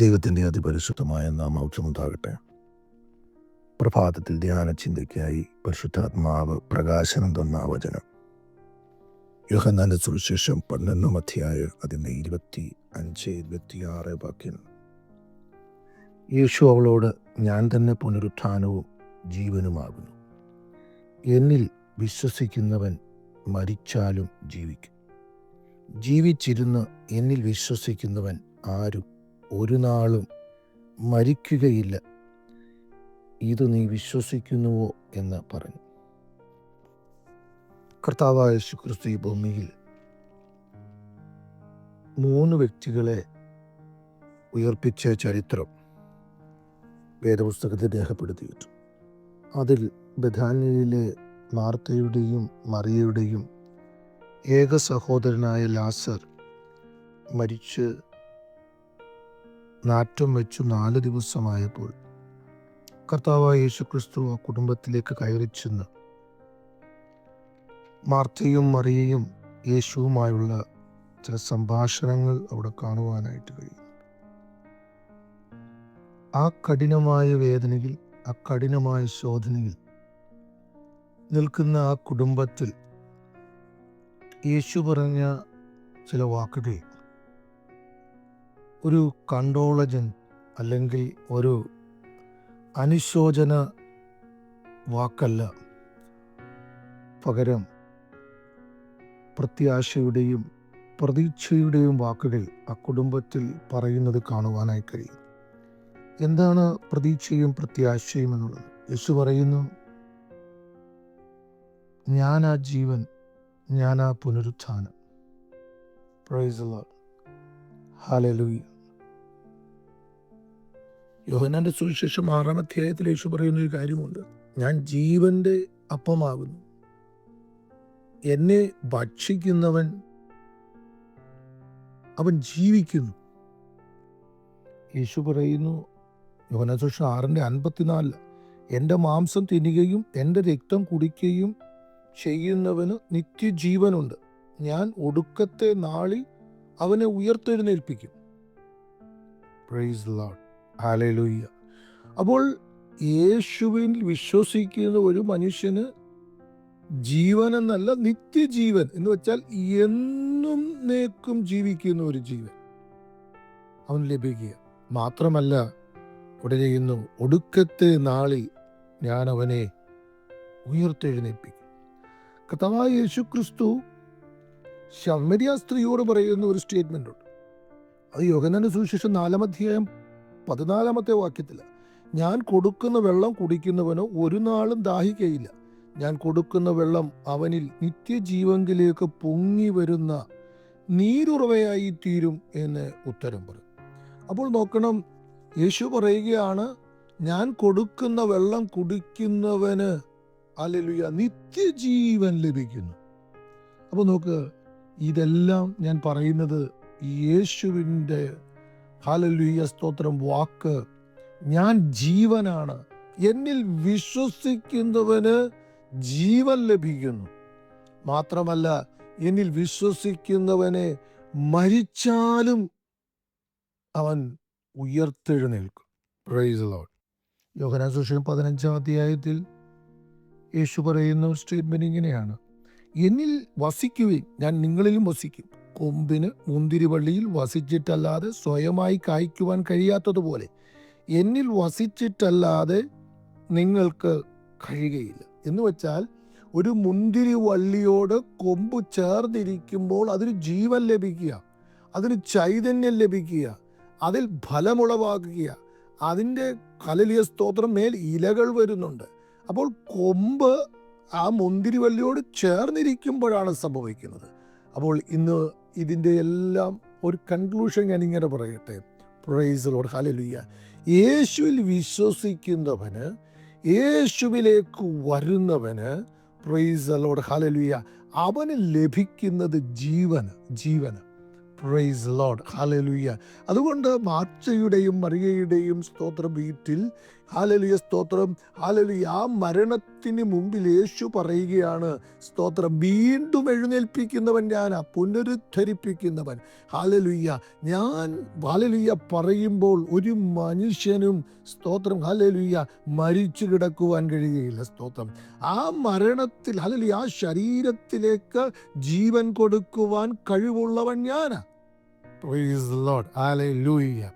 ദൈവത്തിന്റെ അതിപരിശുദ്ധമായ നാമൗച്ചമുണ്ടാകട്ടെ പ്രഭാതത്തിൽ ധ്യാന ചിന്തയ്ക്കായി പരിശുദ്ധാത്മാവ് പ്രകാശനം തന്ന വചനം. യോഹന്നാന്റെ സുവിശേഷം പതിനൊന്നാം അധ്യായം അതിന്റെ ഇരുപത്തി അഞ്ച് ഇരുപത്തിയാറ് വാക്യങ്ങൾ യേശു അവളോട് ഞാൻ തന്നെ പുനരുത്ഥാനവും ജീവനുമാകുന്നു. എന്നിൽ വിശ്വസിക്കുന്നവൻ മരിച്ചാലും ജീവിക്കും. ജീവിച്ചിരുന്ന് എന്നിൽ വിശ്വസിക്കുന്നവൻ ആരും ഒരു നാളും മരിക്കുകയില്ല. ഇത് നീ വിശ്വസിക്കുന്നുവോ എന്ന് പറഞ്ഞു. കർത്താവായ ശുക്രിസ്തു ഈ ഭൂമിയിൽ മൂന്ന് വ്യക്തികളെ ഉയർപ്പിച്ച ചരിത്രം വേദപുസ്തകത്തിൽ രേഖപ്പെടുത്തിയിട്ടു. അതിൽ ബഥാനിയിലെ മാർത്തയുടെയും മറിയയുടെയും ഏക സഹോദരനായ ലാസർ മരിച്ച് നാറ്റം വെച്ചു നാല് ദിവസമായപ്പോൾ കർത്താവായ യേശുക്രിസ്തു ആ കുടുംബത്തിലേക്ക് കയറി ചെന്ന്. മാർത്തയും മറിയയും യേശുവുമായുള്ള ചില സംഭാഷണങ്ങൾ അവിടെ കാണുവാനായിട്ട് കഴിയും. ആ കഠിനമായ വേദനയിൽ ആ കഠിനമായ ശോധനയിൽ നിൽക്കുന്ന ആ കുടുംബത്തിൽ യേശു പറഞ്ഞ ചില വാക്കുകൾ ഒരു കണ്ടോളജൻ അല്ലെങ്കിൽ ഒരു അനുശോചന വാക്കല്ല. പകരം പ്രത്യാശയുടെയും പ്രതീക്ഷയുടെയും വാക്കുകൾ ആ കുടുംബത്തിൽ പറയുന്നത് കാണുവാനായി കഴിയും. എന്താണ് പ്രതീക്ഷയും പ്രത്യാശയും എന്നുള്ളത്? യേശു പറയുന്നു ഞാൻ ആ ജീവൻ ഞാൻ ആ പുനരുത്ഥാനം. പ്രൈസ് യോഹനാന്റെ സുവിശേഷം ആറാം അധ്യായത്തിൽ യേശു പറയുന്ന ഒരു കാര്യമുണ്ട്. ഞാൻ ജീവന്റെ അപ്പമാകുന്നു. എന്നെ ഭക്ഷിക്കുന്നവൻ അവൻ ജീവിക്കുന്നു. യേശു പറയുന്നു യോഹനാ സുവിശേഷം ആറിന്റെ അൻപത്തിനാലിൽ എന്റെ മാംസം തിന്നുകയും എന്റെ രക്തം കുടിക്കുകയും ചെയ്യുന്നവന് നിത്യജീവനുണ്ട്. ഞാൻ ഒടുക്കത്തെ നാളിൽ അവനെ ഉയർത്തെഴുന്നേൽപ്പിക്കും. Price load hallelujah. അപ്പോൾ യേശുവിൽ വിശ്വസിക്കുന്ന ഒരു മനുഷ്യന് ജീവൻ എന്നല്ല നിത്യജീവൻ എന്ന് വെച്ചാൽ എന്നും നേക്കും ജീവിക്കുന്ന ഒരു ജീവൻ അവൻ ലഭിക്കുക. മാത്രമല്ല ഉടൻ ചെയ്യുന്നു ഒടുക്കത്തെ നാളിൽ ഞാൻ അവനെ ഉയർത്തെഴുന്നേൽപ്പിക്കും. കർത്താവായ യേശു ക്രിസ്തു ശമരിയ സ്ത്രീയോട് പറയുന്ന ഒരു സ്റ്റേറ്റ്മെന്റ് ഉണ്ട്. അത് യോഗനാന്റെ സുവിശേഷം നാലാം അധ്യായം പതിനാലാമത്തെ വാക്യത്തിൽ ഞാൻ കൊടുക്കുന്ന വെള്ളം കുടിക്കുന്നവനോ ഒരു നാളും ദാഹിക്കയില്ല. ഞാൻ കൊടുക്കുന്ന വെള്ളം അവനിൽ നിത്യജീവങ്കിലേക്ക് പൊങ്ങി വരുന്ന നീരുറവയായി തീരും എന്ന് ഉത്തരം പറയും. അപ്പോൾ നോക്കണം യേശു പറയുകയാണ് ഞാൻ കൊടുക്കുന്ന വെള്ളം കുടിക്കുന്നവന് അല്ലെലുയ നിത്യജീവൻ ലഭിക്കുന്നു. അപ്പോൾ നോക്ക് ഇതെല്ലാം ഞാൻ പറയുന്നത് യേശുവിന്റെ ഹാലലുയ സ്തോത്രം വാക്ക്. ഞാൻ ജീവനാണ്. എന്നിൽ വിശ്വസിക്കുന്നവന് ജീവൻ ലഭിക്കുന്നു. മാത്രമല്ല എന്നിൽ വിശ്വസിക്കുന്നവനെ മരിച്ചാലും അവൻ ഉയർത്തെഴുന്നേൽക്കും. പ്രൈസ് ലോഡ് യോഹനാസുഷം പതിനഞ്ചാം അധ്യായത്തിൽ യേശു പറയുന്ന സ്റ്റേറ്റ്മെന്റ് ഇങ്ങനെയാണ്. എന്നിൽ വസിക്കുവിൻ. ഞാൻ നിങ്ങളിലും വസിക്കും. കൊമ്പിന് മുന്തിരിവള്ളിയിൽ വസിച്ചിട്ടല്ലാതെ സ്വയമായി കായ്ക്കുവാൻ കഴിയാത്തതുപോലെ എന്നിൽ വസിച്ചിട്ടല്ലാതെ നിങ്ങൾക്ക് കഴിയുകയില്ല. എന്ന് വെച്ചാൽ ഒരു മുന്തിരി വള്ളിയോട് കൊമ്പ് ചേർന്നിരിക്കുമ്പോൾ അതിന് ജീവൻ ലഭിക്കുക അതിന് ചൈതന്യം ലഭിക്കുക അതിൽ ഫലമുളവാക്കുക അതിന്റെ കലലിയ സ്തോത്രം മേൽ ഇലകൾ വരുന്നുണ്ട്. അപ്പോൾ കൊമ്പ് ആ മുന്തിരിവള്ളിയോട് ചേർന്നിരിക്കുമ്പോഴാണ് സംഭവിക്കുന്നത്. അപ്പോൾ ഇന്ന് ഇതിന്റെ എല്ലാം ഒരു കൺക്ലൂഷൻ ഞാൻ ഇങ്ങനെ പറയട്ടെ പ്രൈസ് ലോഡ് ഹലലുയ്യ യേശുവിൽ വിശ്വസിക്കുന്നവന് യേശുവിലേക്ക് വരുന്നവന് പ്രൈസ് ലോഡ് ഹലലുയ്യ അവന് ലഭിക്കുന്നത് ജീവന് ജീവന്. പ്രൈസ് ലോഡ് ഹലലുയ്യ അതുകൊണ്ട് മാർച്ചയുടെയും മറിയയുടെയും സ്തോത്ര വീട്ടിൽ ഹാലലുയ സ്തോത്രം. ഹാലലുയ ആ മരണത്തിന് മുമ്പിൽ യേശു പറയുകയാണ് സ്തോത്രം വീണ്ടും എഴുന്നേൽപ്പിക്കുന്നവൻ ഞാനാ പുനരുദ്ധരിപ്പിക്കുന്നവൻ. ഹാലലുയ്യ ഞാൻ ഹാലലുയ്യ പറയുമ്പോൾ ഒരു മനുഷ്യനും സ്തോത്രം ഹാലലുയ്യ മരിച്ചു കിടക്കുവാൻ കഴിയുകയില്ല സ്തോത്രം. ആ മരണത്തിൽ ഹാലലുയ ആ ശരീരത്തിലേക്ക് ജീവൻ കൊടുക്കുവാൻ കഴിവുള്ളവൻ ഞാനാ. പ്രൈസ് ലോഡ് ഹാലലുയ്യ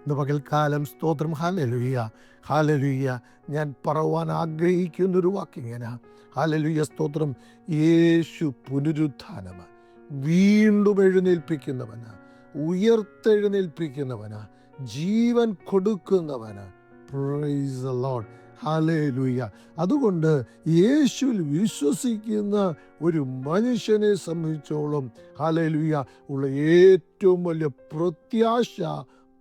ഇന്ന് പകൽക്കാലം സ്തോത്രം. ഹാലലുയ്യ ഹാലലുയ്യ ഞാൻ പറവാൻ ആഗ്രഹിക്കുന്ന ഒരു വാക്കിങ്ങനെ. ഹാലലുയ്യ സ്തോത്രം. യേശു പുനരുത്ഥാനമാണ് വീണ്ടും എഴുന്നേൽപ്പിക്കുന്നവനാ. ഉയർത്തെഴുന്നേൽപ്പിക്കുന്നവനാ. ജീവൻ കൊടുക്കുന്നവനാ. പ്രൈസ് ലോഡ് ഹാലേലുയ്യ അതുകൊണ്ട് യേശുവിൽ വിശ്വസിക്കുന്ന ഒരു മനുഷ്യനെ സംബന്ധിച്ചോളം ഹാലേലുയ്യ ഉള്ള ഏറ്റവും വലിയ പ്രത്യാശ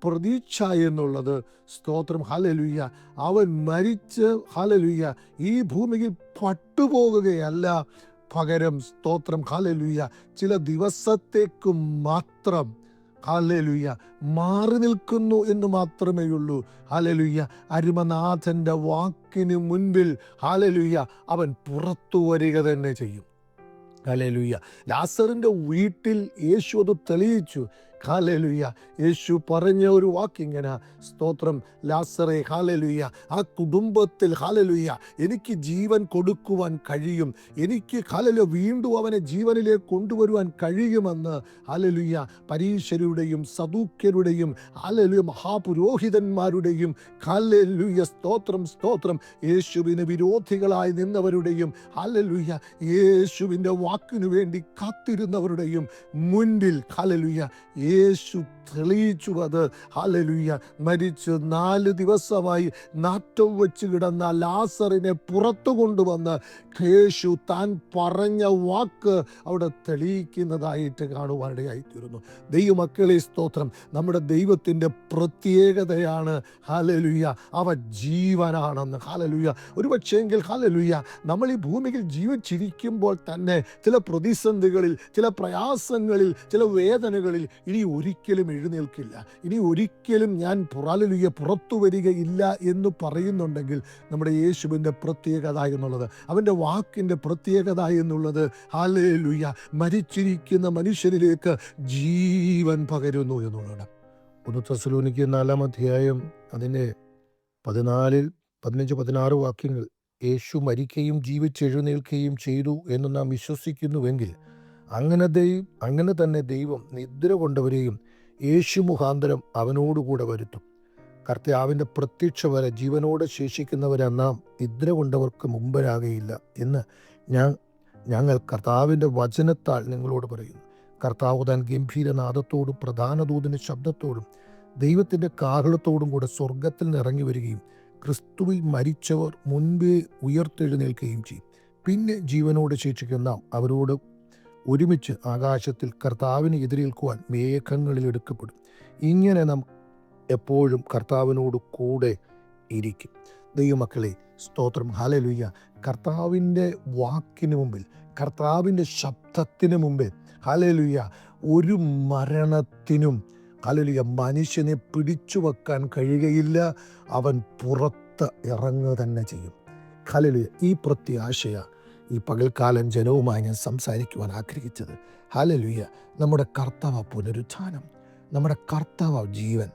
പ്രതീക്ഷ എന്നുള്ളത് സ്തോത്രം. ഹലലുയ്യ അവൻ മരിച്ച് ഹലലുയ്യ ഈ ഭൂമിയിൽ പട്ടുപോകുകയല്ല. പകരം സ്തോത്രം. ഹലലുയ്യ ചില ദിവസത്തേക്ക് മാത്രം. ഹാലലുയ്യ മാറി നിൽക്കുന്നു എന്ന് മാത്രമേ ഉള്ളൂ ഹാലലുയ്യ അരുമനാഥന്റെ വാക്കിന് മുൻപിൽ ഹാലലുയ്യ അവൻ പുറത്തു വരിക തന്നെ ചെയ്യും. ഹലലുയ്യ ലാസറിന്റെ വീട്ടിൽ യേശു അത് തെളിയിച്ചു. ഹാലലുയ്യ യേശു പറഞ്ഞ ഒരു വാക്കിങ്ങനെ സ്തോത്രം ലാസറെ ഹാലലുയ്യ ആ കുടുംബത്തിൽ ഹാലലുയ്യ എനിക്ക് ജീവൻ കൊടുക്കുവാൻ കഴിയും. എനിക്ക് ഹാലലു വീണ്ടും അവനെ ജീവനിലേക്ക് കൊണ്ടുവരുവാൻ കഴിയുമെന്ന് ഹാലലുയ്യ പരീശരുടെയും സദൂക്യരുടെയും ഹാലലുയ മഹാപുരോഹിതന്മാരുടെയും ഹാലലുയ്യ സ്തോത്രം സ്തോത്രം യേശുവിന് വിരോധികളായി നിന്നവരുടെയും ഹാലലുയ്യ യേശുവിന്റെ വാക്കിനു വേണ്ടി കാത്തിരുന്നവരുടെയും മുൻപിൽ ഹാലലുയ്യ യേശു തെളിയിച്ചു അത് ഹാലലുയ്യ മരിച്ച് നാല് ദിവസമായി നാറ്റം വെച്ച് കിടന്ന ലാസറിനെ പുറത്തു കൊണ്ടുവന്ന് യേശു താൻ പറഞ്ഞ വാക്ക് അവിടെ തെളിയിക്കുന്നതായിട്ട് കാണുവാനിടയായിത്തീരുന്നു ദൈവമക്കളെ സ്തോത്രം. നമ്മുടെ ദൈവത്തിന്റെ പ്രത്യേകതയാണ് ഹാലലുയ്യ അവ ജീവനാണെന്ന്. ഹാലലുയ്യ ഒരു പക്ഷേങ്കിൽ ഹാലലുയ്യ നമ്മൾ ഈ ഭൂമിയിൽ ജീവിച്ചിരിക്കുമ്പോൾ തന്നെ ചില പ്രതിസന്ധികളിൽ ചില പ്രയാസങ്ങളിൽ ചില വേദനകളിൽ ഇനി ഒരിക്കലും എഴുന്നേൽക്കില്ല. ഇനി ഒരിക്കലും ഞാൻ പുറാലുയ്യ പുറത്തു വരികയില്ല എന്ന് പറയുന്നുണ്ടെങ്കിൽ നമ്മുടെ യേശുവിന്റെ പ്രത്യേകത എന്നുള്ളത് അവന്റെ വാക്കിന്റെ പ്രത്യേകത എന്നുള്ളത് ഹാലേലുയ്യ മരിച്ചിരിക്കുന്ന മനുഷ്യരിലേക്ക് ജീവൻ പകരുന്നു എന്നുള്ളതാണ്. ഒന്ന് തസ്സലോനിക്ക് നാലാം അധ്യായം അതിന്റെ പതിനാലിൽ പതിനഞ്ച് പതിനാറ് വാക്യങ്ങൾ യേശു മരിക്കുകയും ജീവിച്ചെഴുന്നേൽക്കുകയും ചെയ്തു എന്ന് നാം വിശ്വസിക്കുന്നുവെങ്കിൽ അങ്ങനെ ദൈവം അങ്ങനെ തന്നെ ദൈവം നിദ്ര കൊണ്ടവരെയും യേശു മുഖാന്തരം അവനോടുകൂടെ വരുത്തും. കർത്താവിന്റെ പ്രത്യക്ഷ വരെ ജീവനോടെ ശേഷിക്കുന്നവരെ നാം നിദ്ര കൊണ്ടവർക്ക് മുമ്പരാകയില്ല എന്ന് ഞാൻ ഞങ്ങൾ കർത്താവിന്റെ വചനത്താൽ നിങ്ങളോട് പറയുന്നു. കർത്താവ് താൻ ഗംഭീരനാഥത്തോടും പ്രധാന ദൂതിന്റെ ശബ്ദത്തോടും ദൈവത്തിന്റെ കാഹളത്തോടും കൂടെ സ്വർഗത്തിൽ നിന്ന് ഇറങ്ങി വരികയും ക്രിസ്തുവിൽ മരിച്ചവർ മുൻപേ ഉയർത്തെഴുന്നേൽക്കുകയും ചെയ്യും. പിന്നെ ജീവനോട് ശേഷിക്കുന്ന അവരോട് ഒരുമിച്ച് ആകാശത്തിൽ കർത്താവിന് എതിരേൽക്കുവാൻ മേഘങ്ങളിൽ എടുക്കപ്പെടും. ഇങ്ങനെ നാം എപ്പോഴും കർത്താവിനോട് കൂടെ ഇരിക്കും. ദൈവമക്കളെ സ്തോത്രം. ഹലലുയ്യ കർത്താവിന്റെ വാക്കിന് മുമ്പിൽ കർത്താവിന്റെ ശബ്ദത്തിന് മുമ്പിൽ ഹലലുയ്യ ഒരു മരണത്തിനും ഹലലുയ്യ മനുഷ്യനെ പിടിച്ചു വെക്കാൻ കഴിയുകയില്ല. അവൻ പുറത്ത് ഇറങ്ങുക തന്നെ ചെയ്യും. ഹാലലുയ്യ ഈ പ്രത്യാശയ ഈ പകൽക്കാലം ജനവുമായി ഞാൻ സംസാരിക്കുവാൻ ആഗ്രഹിച്ചത്. ഹലലുയ്യ നമ്മുടെ കർത്തവ പുനരുത്ഥാനം. നമ്മുടെ കർത്തവ ജീവൻ.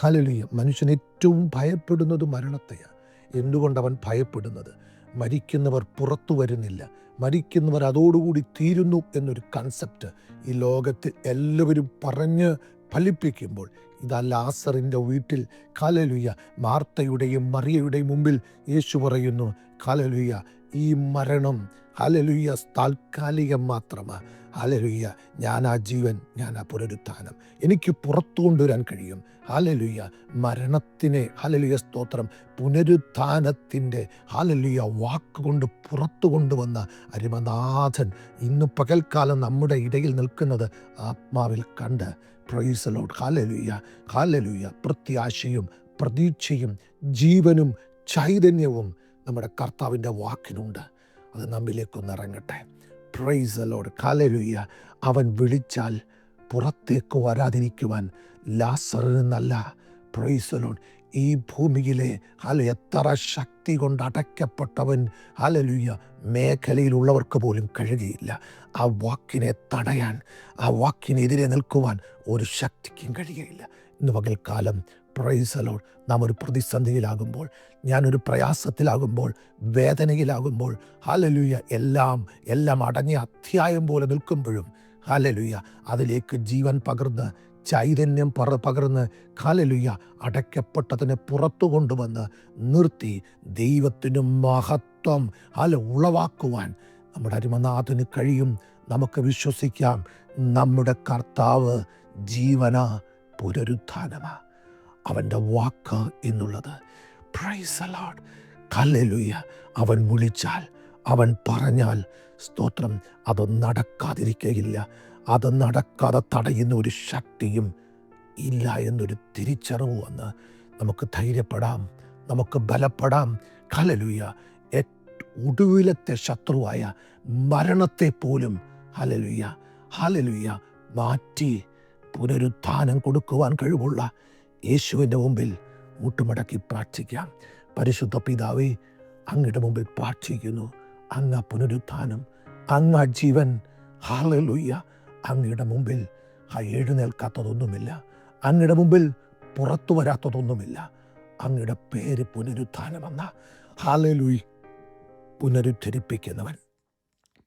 ഹലലുയ്യ മനുഷ്യൻ ഏറ്റവും ഭയപ്പെടുന്നത് മരണത്തെയാണ് എന്തുകൊണ്ടവൻ ഭയപ്പെടുന്നത്? മരിക്കുന്നവർ പുറത്തു വരുന്നില്ല. മരിക്കുന്നവർ അതോടുകൂടി തീരുന്നു എന്നൊരു കൺസെപ്റ്റ് ഈ ലോകത്തിൽ എല്ലാവരും പറഞ്ഞ് ഫലിപ്പിക്കുമ്പോൾ ഇതാ ലാസറിന്റെ വീട്ടിൽ കാലലുയ്യ മാർത്തയുടെയും മറിയയുടെയും മുമ്പിൽ യേശു പറയുന്നു കാലലുയ്യ ഈ മരണം. ഹലലുയ്യ താൽക്കാലികം മാത്രമാണ് ഹാലലുയ്യ ഞാൻ ആ ജീവൻ ഞാൻ ആ പുനരുത്ഥാനം. എനിക്ക് പുറത്തു കൊണ്ടുവരാൻ കഴിയും. ഹാലലുയ്യ മരണത്തിനെ ഹാലലുയ സ്തോത്രം പുനരുത്ഥാനത്തിന്റെ ഹാലലുയ വാക്കുകൊണ്ട് പുറത്തു കൊണ്ടുവന്ന അരിമനാഥൻ ഇന്ന് പകൽക്കാലം നമ്മുടെ ഇടയിൽ നിൽക്കുന്നത് ആത്മാവിൽ കണ്ട്. പ്രൈസലോട്ട് ഹാലലുയ്യ ഹാലലുയ്യ പ്രത്യാശയും പ്രതീക്ഷയും ജീവനും ചൈതന്യവും നമ്മുടെ കർത്താവിന്റെ വാക്കിനുണ്ട്. അത് നമ്മിലേക്കൊന്ന് ഇറങ്ങട്ടെ. പ്രൈസ് അലോട് കാലലുയ്യ അവൻ വിളിച്ചാൽ പുറത്തേക്ക് വരാതിരിക്കുവാൻ ലാസറിൽ നിന്നല്ല പ്രൈസലോൺ ഈ ഭൂമിയിലെ ഹല എത്ര ശക്തി കൊണ്ട് അടയ്ക്കപ്പെട്ടവൻ ഹലലുയ്യ മേഖലയിലുള്ളവർക്ക് പോലും കഴിയുകയില്ല. ആ വാക്കിനെ തടയാൻ ആ വാക്കിനെതിരെ നിൽക്കുവാൻ ഒരു ശക്തിക്കും കഴിയുകയില്ല. ഇന്ന് പകൽക്കാലം പ്രൈസലോൺ നാം ഒരു പ്രതിസന്ധിയിലാകുമ്പോൾ ഞാനൊരു പ്രയാസത്തിലാകുമ്പോൾ വേദനയിലാകുമ്പോൾ ഹലലുയ്യ എല്ലാം എല്ലാം അടങ്ങിയ അധ്യായം പോലെ നിൽക്കുമ്പോഴും ഹലലുയ്യ അതിലേക്ക് ജീവൻ പകർന്ന് ചൈതന്യം പറ പകർന്ന് കാലലുയ്യ അടയ്ക്കപ്പെട്ടതിനെ പുറത്തു കൊണ്ടുവന്ന് നിർത്തി ദൈവത്തിന് മഹത്വം അല്ല ഉളവാക്കുവാൻ നമ്മുടെ അരുമനാഥന് കഴിയും. നമുക്ക് വിശ്വസിക്കാം നമ്മുടെ കർത്താവ് ജീവന പുനരുത്ഥാനമാ. അവന്റെ വാക്ക് എന്നുള്ളത്. പ്രൈസ് അലാഡ് കല്ലുയ്യ അവൻ വിളിച്ചാൽ അവൻ പറഞ്ഞാൽ സ്തോത്രം. അത് നടക്കാതിരിക്കുകയില്ല അത് നടക്കാതെ തടയുന്ന ഒരു ശക്തിയും ഇല്ല എന്നൊരു തിരിച്ചറിവ് വന്ന് നമുക്ക് ധൈര്യപ്പെടാം. നമുക്ക് ബലപ്പെടാം. ഹലലുയ ഒടുവിലത്തെ ശത്രുവായ മരണത്തെ പോലും ഹലലുയ ഹലലുയ മാറ്റി പുനരുത്ഥാനം കൊടുക്കുവാൻ കഴിവുള്ള യേശുവിന്റെ മുമ്പിൽ മുട്ടുമടക്കി പ്രാർത്ഥിക്കാം. പരിശുദ്ധ പിതാവേ അങ്ങയുടെ മുമ്പിൽ പ്രാർത്ഥിക്കുന്നു. അങ്ങ പുനരുത്ഥാനം അങ്ങ് ജീവൻ. ഹാലലുയ്യ അങ്ങയുടെ മുമ്പിൽ ആ എഴുന്നേൽക്കാത്തതൊന്നുമില്ല. അങ്ങയുടെ മുമ്പിൽ പുറത്തു വരാത്തതൊന്നുമില്ല. അങ്ങയുടെ പേര് പുനരുത്ഥാനമെന്ന. ഹാലലുയ് പുനരുദ്ധരിപ്പിക്കുന്നവൻ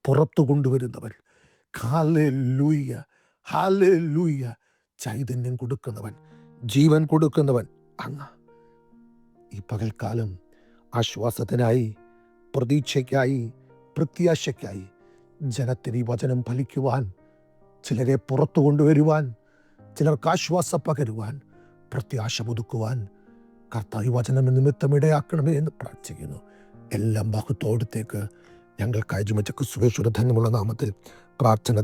പുറത്തു കൊണ്ടുവരുന്നവൻ. ഹാലലുയ്യ ഹാലലുയ്യ ചൈതന്യം കൊടുക്കുന്നവൻ. ജീവൻ കൊടുക്കുന്നവൻ അങ്ങ്. ഈ പകൽക്കാലം ആശ്വാസത്തിനായി പ്രതീക്ഷയ്ക്കായി പ്രത്യാശയ്ക്കായി ജനത്തിന് ഈ വചനം ഫലിക്കുവാൻ ചിലരെ പുറത്തു കൊണ്ടുവരുവാൻ ചിലർക്ക് ആശ്വാസ പകരുവാൻ പ്രത്യാശ പുതുക്കുവാൻ കർത്താവ് വചനം നിമിത്തം ഇടയാക്കണമേ എന്ന് പ്രാർത്ഥിക്കുന്നു. എല്ലാം ബഹുത്തോടത്തേക്ക് ഞങ്ങൾക്ക് അയച്ചുമച്ച ക്രിസ്തുവേശ്വര ധന്യമുള്ള നാമത്തിൽ പ്രാർത്ഥന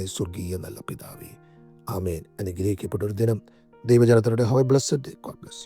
ഈ സ്വർഗീയ നല്ല പിതാവേ. ആമേൻ. അനുഗ്രഹിക്കപ്പെട്ട ഒരു ദിനം ദൈവജനത്തിനുടെ ഹവ ബ്ലസ്ഡ് ഗോഡ് ബ്ലസ്